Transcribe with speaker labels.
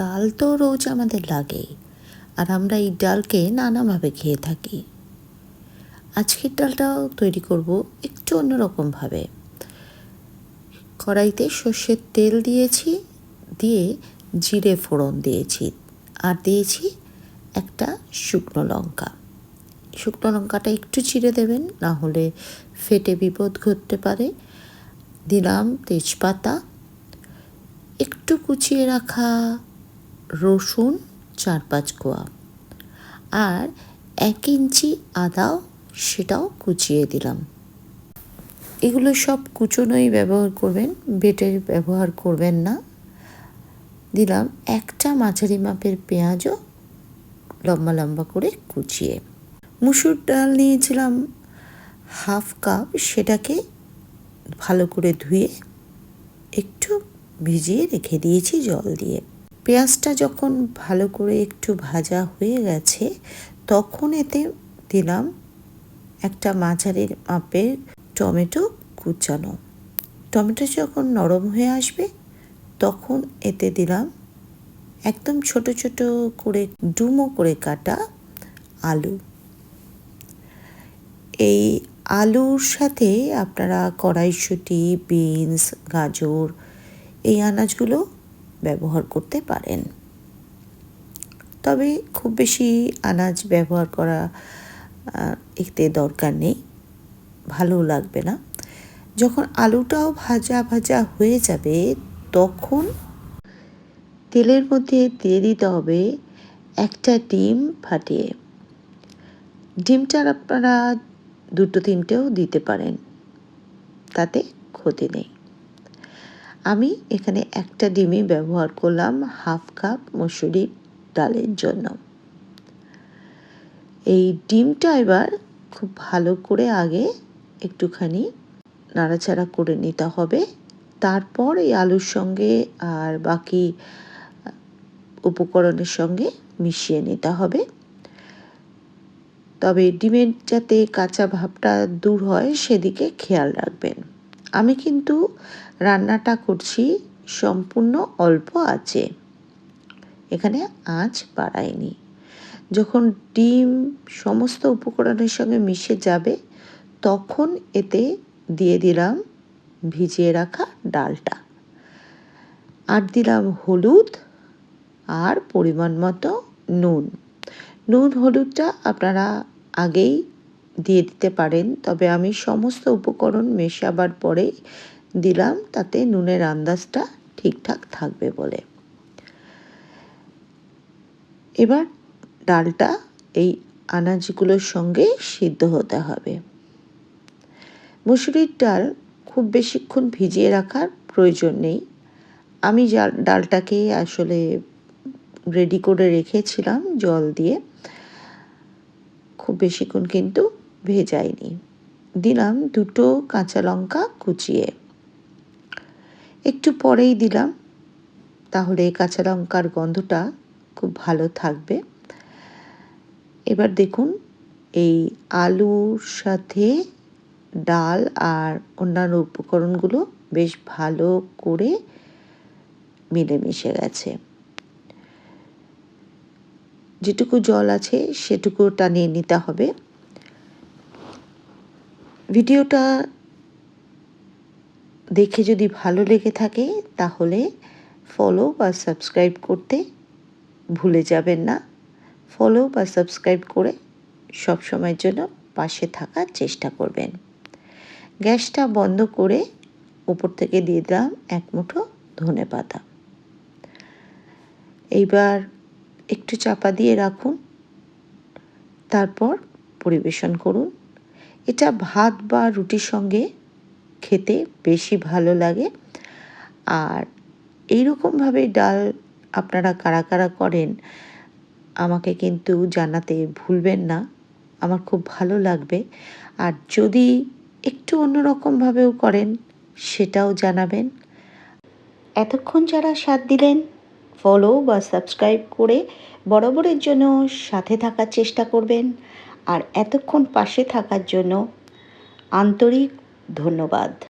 Speaker 1: ডাল তো রোজ আমাদের লাগেই, আর আমরা এই ডালকে নানাভাবে খেয়ে থাকি। আজকের ডালটাও তৈরি করব একটু অন্যরকমভাবে। কড়াইতে সর্ষের তেল দিয়েছি, দিয়ে জিরে ফোড়ন দিয়েছি, আর দিয়েছি একটা শুকনো লঙ্কা। শুকনো লঙ্কাটা একটু চিড়ে দেবেন, না হলে ফেটে বিপদ ঘটতে পারে। দিলাম তেজপাতা একটু কুচিয়ে রাখা রসুন চার পাঁচ কোয়া আর এক ইঞ্চি আদাও সেটাও কুচিয়ে দিলাম। এগুলো সব কুচোনোই ব্যবহার করবেন বেটের ব্যবহার করবেন না। দিলাম একটা মাঝারি মাপের পেঁয়াজও লম্বা লম্বা করে কুচিয়ে। মুসুর ডাল নিয়েছিলাম হাফ কাপ, সেটাকে ভালো করে ধুয়ে একটু ভিজিয়ে রেখে দিয়েছি জল দিয়ে। পেঁয়াজটা যখন ভালো করে একটু ভাজা হয়ে গেছে, তখন এতে দিলাম একটা মাঝারি মাপের টমেটো কুচানো। টমেটো যখন নরম হয়ে আসবে, তখন এতে দিলাম একদম ছোট ছোট করে, ডুমো করে কাটা আলু। এই আলুর সাথে আপনারা কড়াইশুঁটি, বিনস, গাজর এই আনাজগুলো ব্যবহার করতে পারেন। তবে খুব বেশি আনাজ ব্যবহার করা এতে দরকার নেই। ভালো লাগবে না। যখন আলুটাও ভাজা ভাজা হয়ে যাবে, তখন তেলের মধ্যে দিয়ে দিতে হবে একটা ডিম ফাটিয়ে। ডিমটার আপনারা দুটো তিনটেও দিতে পারেন। তাতে ক্ষতি নেই। আমি এখানে একটা ডিমই ব্যবহার করলাম হাফ কাপ মসুরি ডালের জন্য। এই ডিমটা এবার খুব ভালো করে আগে একটুখানি নাড়াচাড়া করে নিতে হবে। তারপর এই আলুর সঙ্গে আর বাকি উপকরণের সঙ্গে মিশিয়ে নিতে হবে। তবে ডিমের যাতে কাঁচা ভাবটা দূর হয় সেদিকে খেয়াল রাখবেন। আমি কিন্তু রান্নাটা করছি, সম্পূর্ণ অল্প আছে। এখানে আঁচ বাড়ায়নি যখন ডিম সমস্ত উপকরণের সঙ্গে মিশে যাবে, তখন এতে দিয়ে দিলাম ভিজিয়ে রাখা ডালটা। আর দিলাম হলুদ আর পরিমাণ মতো নুন। নুন, হলুদটা আপনারা আগেই দিয়ে দিতে পারেন। তবে আমি সমস্ত উপকরণ মেশাবার পরে দিলাম, তাতে নুনের আন্দাজটা ঠিকঠাক থাকবে বলে। এবার ডালটা এই আনাজগুলোর সঙ্গে সিদ্ধ হতে হবে। মুসুরির ডাল খুব বেশিক্ষণ ভিজিয়ে রাখার প্রয়োজন নেই। আমি ডালটাকে আসলে রেডি করে রেখেছিলাম জল দিয়ে। খুব বেশিক্ষণ কিন্তু ভেজাইনি দিলাম দুটো কাঁচা লঙ্কা কুচিয়ে। একটু পরেই দিলাম, তাহলে কাঁচা লঙ্কার গন্ধটা খুব ভালো থাকবে। এবার দেখুন, এই আলুর সাথে ডাল আর অন্যান্য উপকরণগুলো বেশ ভালো করে মিলেমিশে গেছে। যেটুকু জল আছে সেটুকু টানিয়ে নিতে হবে। ভিডিওটা দেখে যদি ভালো লেগে থাকে, তাহলে ফলো বা সাবস্ক্রাইব করতে ভুলে যাবেন না। ফলো বা সাবস্ক্রাইব করে সব সময়ের জন্য পাশে থাকার চেষ্টা করবেন। গ্যাসটা বন্ধ করে উপর থেকে দিয়ে দিলাম এক মুঠো ধনে পাতা। এইবার একটু চাপা দিয়ে রাখুন, তারপর পরিবেশন করুন। এটা ভাত বা রুটির সঙ্গে খেতে বেশি ভালো লাগে। আর এইরকমভাবে ডাল আপনারা কারা কারা করেন, আমাকে কিন্তু জানাতে ভুলবেন না। আমার খুব ভালো লাগবে। আর যদি একটু অন্যরকমভাবেও করেন, সেটাও জানাবেন। এতক্ষণ যারা সাথ দিলেন ফলো বা সাবস্ক্রাইব করে বরাবরের জন্য সাথে থাকার চেষ্টা করবেন। আর এতক্ষণ পাশে থাকার জন্য আন্তরিক ধন্যবাদ।